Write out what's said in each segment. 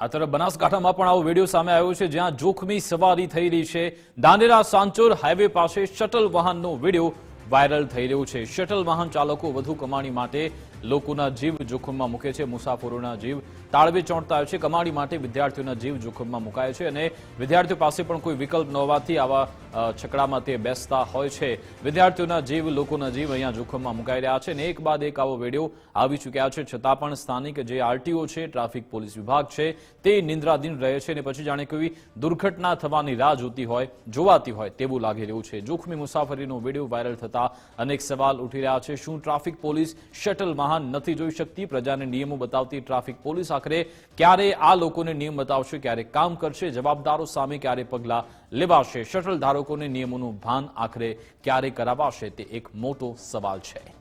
આ તરફ બનાસકાંઠામાં પણ આવો વીડિયો સામે આવ્યો છે, જ્યાં જોખમી સવારી થઈ રહી છે. દાંડેરા સાંચોર હાઈવે પાસે શટલ વાહનનો વીડિયો વાયરલ થઈ રહ્યું છે. શટલ વાહન ચાલકો વધુ કમાણી માટે લોકોના જીવ જોખમમાં મૂકે છે. મુસાફરોના જીવ તાળવે ચોંટતા છે. કમાણી માટે વિદ્યાર્થીઓના જીવ જોખમમાં મુકાય છે અને વિદ્યાર્થીઓ પાસે પણ કોઈ વિકલ્પ ન હોવાથી આવા છકડામાં તે બેસતા હોય છે. વિદ્યાર્થીઓના જીવ લોકોના જીવ અહીંયા જોખમમાં મુકાઈ રહ્યા છે અને એક બાદ એક આવો વીડિયો આવી ચૂક્યા છે. છતાં પણ સ્થાનિક જે આરટીઓ છે, ટ્રાફિક પોલીસ વિભાગ છે, તે નિંદ્રાધીન રહે છે અને પછી જાણે કોઈ દુર્ઘટના થવાની રાહ જોતી હોય, જોવાતી હોય તેવું લાગી રહ્યું છે. જોખમી મુસાફરીનો વીડિયો વાયરલ થતા અનેક સવાલ ઉઠી રહ્યા છે. શું ટ્રાફિક પોલીસ શટલ વાહન નથી જોઈ શકતી? પ્રજાને નિયમો બતાવતી ટ્રાફિક પોલીસ આખરે ક્યારે આ લોકોને નિયમ બતાવશે, ક્યારે કામ કરશે? જવાબદારો સામે ક્યારે પગલાં લેવાશે? શટલ ધારકોને નિયમોનું ભાન આખરે ક્યારે કરાવાશે? તે એક મોટો સવાલ છે.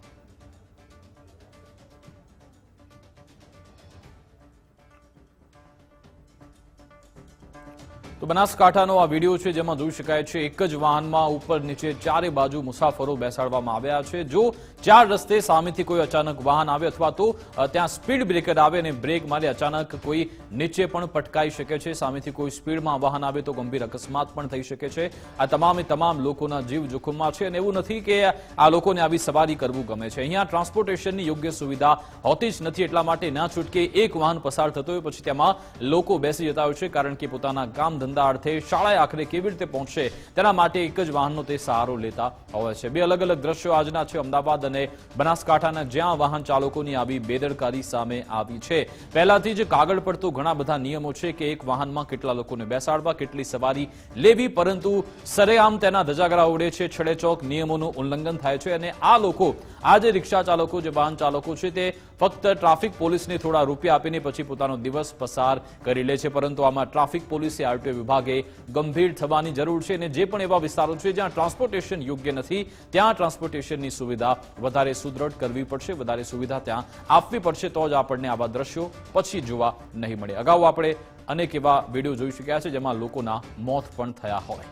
બનાસકાંઠાનો આ વીડિયો છે જેમાં જોઈ શકાય છે એક જ વાહનમાં ઉપર નીચે ચારે બાજુ મુસાફરો બેસાડવામાં આવ્યા છે. જો ચાર રસ્તે સામેથી કોઈ અચાનક વાહન આવે અથવા તો ત્યાં સ્પીડ બ્રેકર આવે અને બ્રેક મારે અચાનક કોઈ નીચે પણ પટકાઈ શકે છે, સામેથી કોઈ સ્પીડમાં વાહન આવે તો ગંભીર અકસ્માત પણ થઈ શકે છે. આ તમામે તમામ લોકોના જીવ જોખમમાં છે અને એવું નથી કે આ લોકોને આવી સવારી કરવું ગમે છે. અહીંયા ટ્રાન્સપોર્ટેશનની યોગ્ય સુવિધા હોતી જ નથી, એટલા માટે ના છૂટકે એક વાહન પસાર થતો હોય, પછી તેમાં લોકો બેસી જતા હોય છે, કારણ કે પોતાના કામ ધંધા અર્થે શાળાએ આખરે કેવી રીતે પહોંચશે તેના માટે એક જ વાહનનો તે સહારો લેતા હોય છે. બે અલગ અલગ દ્રશ્યો આજના છે અમદાવાદ અને બનાસકાંઠાના, જ્યાં વાહન ચાલકોની આવી બેદરકારી સામે આવી છે. પહેલાથી જ કાગળ પર ઘણા બધા નિયમો છે કે એક વાહનમાં કેટલા લોકોને બેસાડવા, કેટલી સવારી લેવી, પરંતુ સરેઆમ તેના ધજાગરા ઉડે છે. છડેચોક નિયમોનું ઉલ્લંઘન થાય છે અને આ લોકો, આ જે રિક્ષા ચાલકો, જે વાહન ચાલકો છે તે ફક્ત ટ્રાફિક પોલીસને થોડા રૂપિયા આપીને પછી પોતાનો દિવસ પસાર કરી લે છે, પરંતુ આમાં ટ્રાફિક પોલીસે આરટીઓ વિભાગે ગંભીર થવાની જરૂર છે અને જે પણ એવા વિસ્તારો છે જ્યાં ટ્રાન્સપોર્ટેશન યોગ્ય નથી, ત્યાં ટ્રાન્સપોર્ટેશનની સુવિધા વધારે સુદૃઢ કરવી પડશે, વધારે સુવિધા ત્યાં આપવી પડશે, તો જ આપણને આવા દ્રશ્યો પછી જોવા નહીં મળે. અગાઉ આપણે અનેક એવા વીડિયો જોઈ શક્યા છે જેમાં લોકોના મોત પણ થયા હોય.